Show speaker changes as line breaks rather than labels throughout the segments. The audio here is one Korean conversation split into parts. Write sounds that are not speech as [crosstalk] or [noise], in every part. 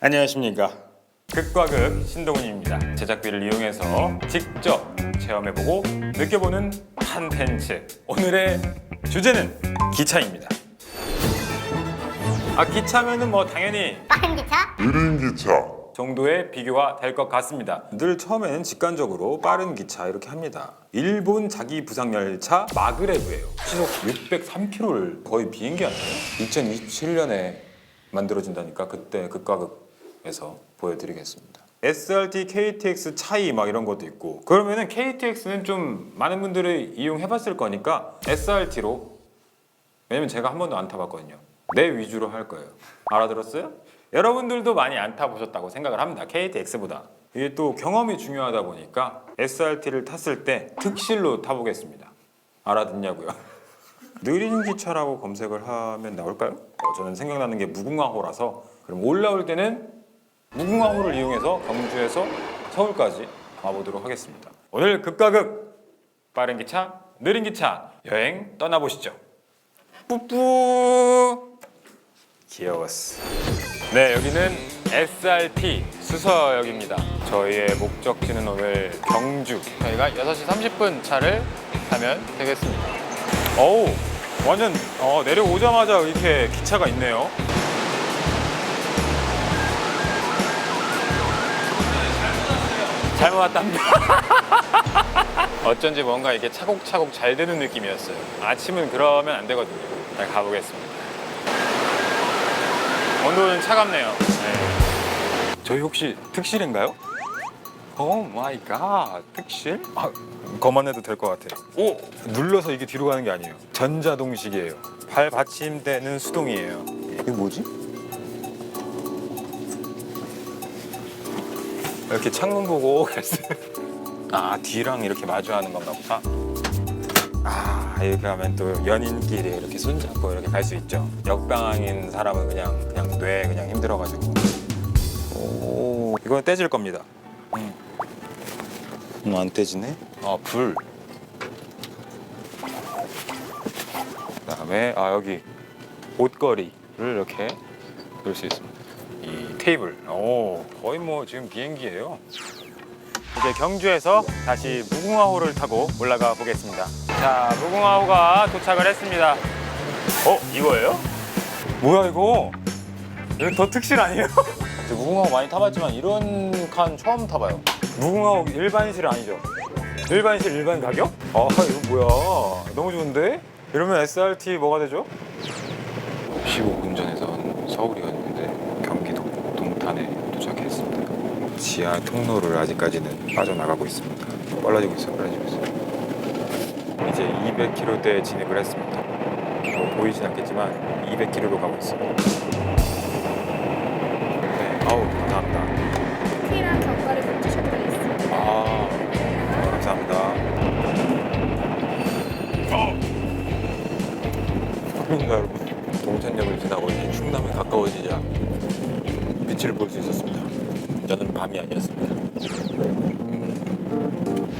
안녕하십니까 극과 극 신동훈입니다 제작비를 이용해서 직접 체험해보고 느껴보는 콘텐츠 오늘의 주제는 기차입니다 아 기차면은 뭐 당연히
빠른 기차?
느린 기차
정도의 비교가 될 것 같습니다. 늘 처음에는 직관적으로 빠른 기차 이렇게 합니다. 일본 자기 부상 열차 마그레브예요. 시속 603km를 거의 비행기 아니에요? 2027년에 만들어진다니까 그때 극과 극 에서 보여드리겠습니다. SRT, KTX 차이 막 이런 것도 있고 그러면은 KTX는 좀 많은 분들이 이용해봤을 거니까 SRT로 왜냐면 제가 한 번도 안 타봤거든요. 내 위주로 할 거예요. 알아들었어요? 여러분들도 많이 안 타보셨다고 생각을 합니다. KTX보다. 이게 또 경험이 중요하다 보니까 SRT를 탔을 때 특실로 타보겠습니다. 알아듣냐고요? [laughs] 느린 기차라고 검색을 하면 나올까요? 어, 저는 생각나는 게 무궁화호라서 그럼 올라올 때는 무궁화호를 이용해서 경주에서 서울까지 가보도록 하겠습니다. 오늘 극과 극 빠른 기차, 느린 기차 여행 떠나보시죠. 뿌뿌 귀여웠어. 네 여기는 SRT 수서역입니다. 저희의 목적지는 오늘 경주.
저희가 6시 30분 차를 타면 되겠습니다.
어우 완전 어, 내려오자마자 이렇게 기차가 있네요. 잘못 왔답니다. [laughs]
어쩐지 뭔가 이게 차곡차곡 잘 되는 느낌이었어요.
아침은 그러면 안 되거든요. 잘 가보겠습니다. 온도는 차갑네요. 네. 저희 혹시 특실인가요? 오 마이 갓 특실? 아, 거만 해도 될 것 같아요. 오! 눌러서 이게 뒤로 가는 게 아니에요. 전자동식이에요. 발 받침대는 수동이에요. 이게 뭐지? 이렇게 창문 보고 [laughs] 갔어요. 아 뒤랑 이렇게 마주하는 건가 보다. 아 이렇게 하면 또 연인끼리 이렇게 손잡고 이렇게 갈 수 있죠. 역방향인 사람은 그냥 그냥 뇌 그냥 힘들어가지고. 오 이건 떼질 겁니다. 음. 음, 안 떼지네. 아 불. 그다음에 아 여기 옷걸이를 이렇게 넣을 수 있습니다. 이 테이블. 오 거의 뭐 지금 비행기예요. 이제 경주에서 다시 무궁화호를 타고 올라가 보겠습니다. 자, 무궁화호가 도착을 했습니다. 어, 이거예요? 뭐야 이거? 이거 더 특실 아니에요? [laughs]
무궁화 많이 타봤지만 이런 칸 처음 타봐요.
무궁화호 일반실 아니죠? 일반실 일반 가격? 아 이거 뭐야? 너무 좋은데? 이러면 SRT 뭐가 되죠? 15분 전에선 서울이었는데 경기도 동탄에 도착했습니다. 지하 통로를 아직까지는 빠져나가고 있습니다. 빨라지고 있어, 빨라지고 있어. 이제 200km대에 진입을 했습니다. 뭐 보이진 않겠지만 200km로 가고 있어요. 네, 아우 감사합니다.
키랑 견과를 붙이셔도 되겠습니다.
아, 감사합니다. 국민가 여러분, 동천역을 지나고 이제 충남에 가까워지자 빛을 볼 수 있었습니다. 저는 밤이 아니었습니다.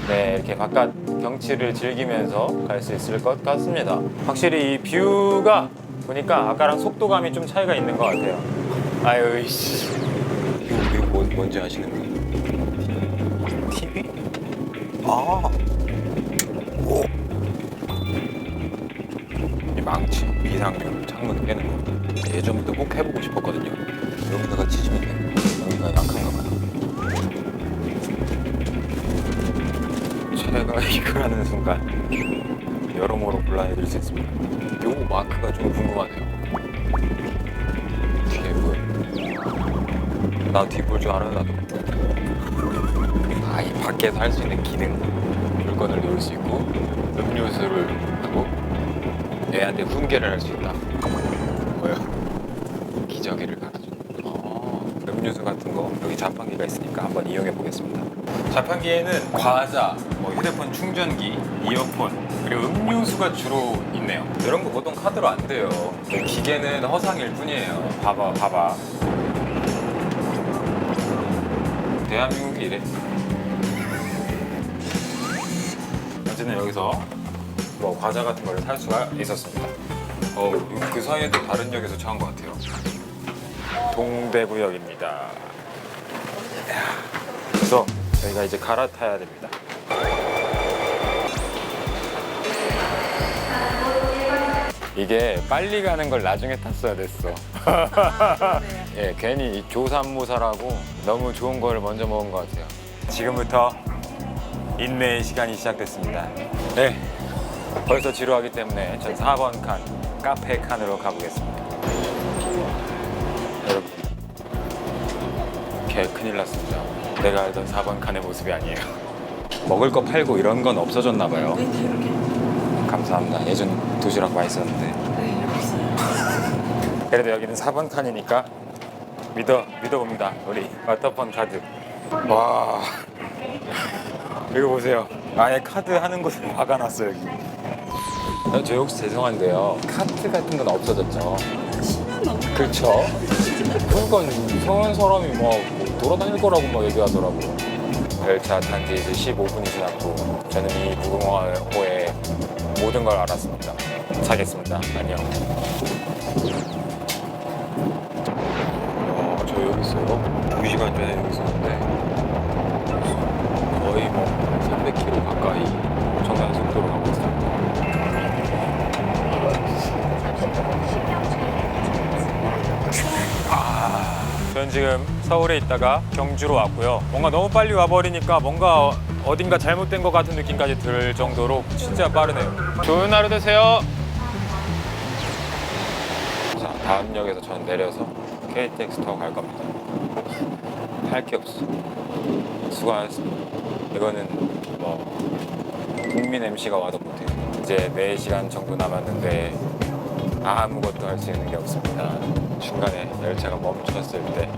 네, 이렇게 바깥 경치를 즐기면서 갈 수 있을 것 같습니다. 확실히 이 뷰가 보니까 아까랑 속도감이 좀 차이가 있는 것 같아요. 아유, 이씨. 이거, 이거 뭔, 뭔지 아시는 분? TV? 아. 오. 이 망치, 비상용, 창문 깨는 거. 예전부터 꼭 해보고 싶었거든요. 여기다가 치시면 돼요. 여기가 제가 이걸 하는 순간 여러모로 곤란해질 수 있습니다. 요 마크가 좀 궁금하네요. 뒤에 뭐야? 나 뒤볼 줄 알아 나도. 아, 이 밖에서 할 수 있는 기능. 물건을 놓을 수 있고 음료수를 하고 애한테 훈계를 할 수 있다. 뭐야? 기저귀를 갈아준. 어, 음료수 같은 거 여기 자판기가 있으니까 한번 이용해 보겠습니다. 자판기에는 과자, 뭐 휴대폰 충전기, 이어폰 그리고 음료수가 주로 있네요. 이런 거 보통 카드로 안 돼요. 기계는 허상일 뿐이에요. 봐봐, 봐봐. 대한민국이 이래. 어쨌든 여기서 뭐 과자 같은 걸 살 수가 있었습니다. 어, 그 사이에도 다른 역에서 차온 것 같아요. 동대구역입니다. 그래서 저희가 이제 갈아타야 됩니다. 이게 빨리 가는 걸 나중에 탔어야 됐어. [laughs] 예, 괜히 이 조삼모사라고 너무 좋은 거를 먼저 먹은 것 같아요. 지금부터 인내의 시간이 시작됐습니다. 네, 벌써 지루하기 때문에 전 4번 칸 카페 칸으로 가보겠습니다. 여러분, 개 큰일 났습니다. 내가 알던 4번 칸의 모습이 아니에요. [laughs] 먹을 거 팔고 이런 건 없어졌나 봐요. 감사합니다. 예전 도시락 맛있었는데. [laughs] 그래도 여기는 4번 칸이니까 믿어 믿어봅니다. 우리 워터펀 카드. 와 [laughs] 이거 보세요. 아예 카드 하는 곳을 [laughs] 막아놨어 여기. 아, 저 혹시 죄송한데요. 카트 같은 건 없어졌죠? 그렇죠. 그러니까 사람이 막뭐 돌아다닐 거라고 막 얘기하더라고. 열차 탄지 이제 15분이 지났고 저는 이 무궁화호의 모든 걸 알았습니다. 사겠습니다. 안녕. 와, 저 여기 있어요. 2시간 전에 여기 있었는데 거의 뭐 300km 가까이 엄청난 속도로 가고 있어요. 전 지금 서울에 있다가 경주로 왔고요. 뭔가 너무 빨리 와버리니까 뭔가 어- 어딘가 잘못된 것 같은 느낌까지 들 정도로 진짜 빠르네요. 좋은 하루 되세요. 자, 다음 역에서 전 내려서 KTX 타고 갈 겁니다. 할 게 없어. 수고하셨습니다. 이거는 뭐 국민 MC가 와도 못해요. 이제 4시간 정도 남았는데 아무것도 할 수 있는 게 없습니다. 중간에 열차가 멈췄을 때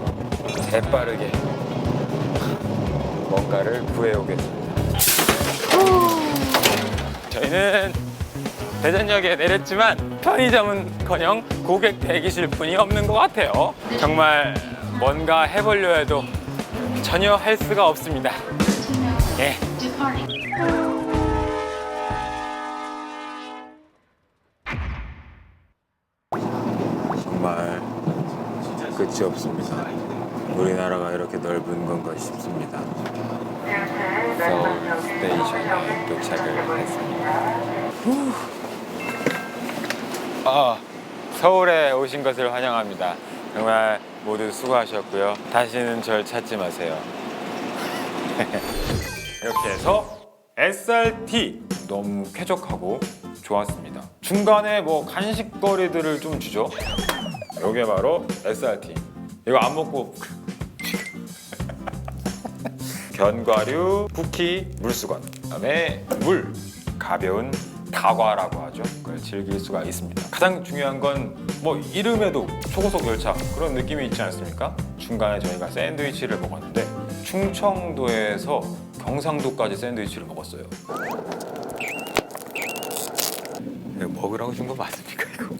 재빠르게 뭔가를 구해오겠습니다. 저희는 대전역에 내렸지만 편의점은커녕 고객 대기실뿐이 없는 것 같아요. 정말 뭔가 해보려 해도 전혀 할 수가 없습니다. 예. 정말 끝이 없습니다. 우리나라가 이렇게 넓은 건가 싶습니다. 서울 스테이션에 도착을 했습니다. 후. 아, 서울에 오신 것을 환영합니다. 정말 모두 수고하셨고요. 다시는 절 찾지 마세요. [laughs] 이렇게 해서 SRT 너무 쾌적하고 좋았습니다. 중간에 뭐 간식거리들을 좀 주죠. 이게 바로 SRT. 이거 안 먹고 견과류, 쿠키, 물수건, 그다음에 물, 가벼운 다과라고 하죠. 그걸 즐길 수가 있습니다. 가장 중요한 건 뭐 이름에도 초고속 열차 그런 느낌이 있지 않습니까? 중간에 저희가 샌드위치를 먹었는데 충청도에서 경상도까지 샌드위치를 먹었어요. 먹으라고 준 거 맞습니까 이거?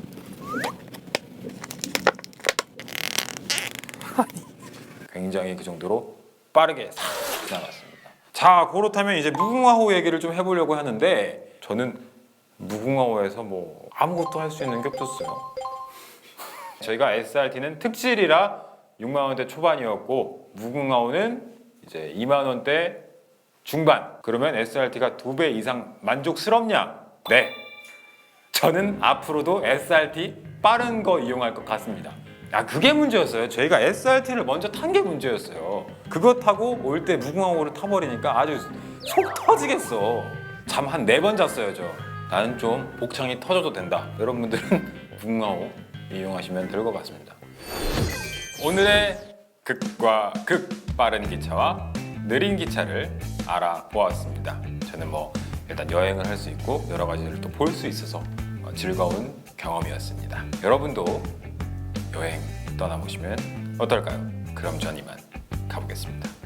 굉장히 그 정도로 빠르게 싹 지나갔습니다. 자, 그렇다면 이제 무궁화호 얘기를 좀 해보려고 하는데 저는 무궁화호에서 뭐 아무것도 할 수 있는 게 없었어요. 저희가 SRT는 특실이라 6만 원대 초반이었고 무궁화호는 이제 2만 원대 중반. 그러면 SRT가 두 배 이상 만족스럽냐? 네. 저는 앞으로도 SRT 빠른 거 이용할 것 같습니다. 아 그게 문제였어요. 저희가 SRT를 먼저 탄 게 문제였어요. 그거 타고 올 때 무궁화호를 타버리니까 아주 속 터지겠어. 잠 한 네 번 잤어요 저. 나는 좀 복창이 터져도 된다. 여러분들은 [laughs] 무궁화호 이용하시면 될 것 같습니다. 오늘의 극과 극 빠른 기차와 느린 기차를 알아보았습니다. 저는 뭐 일단 여행을 할 수 있고 여러 가지를 또 볼 수 있어서 어, 즐거운 경험이었습니다. 여러분도 여행 떠나보시면 어떨까요? 그럼 전 이만 가보겠습니다.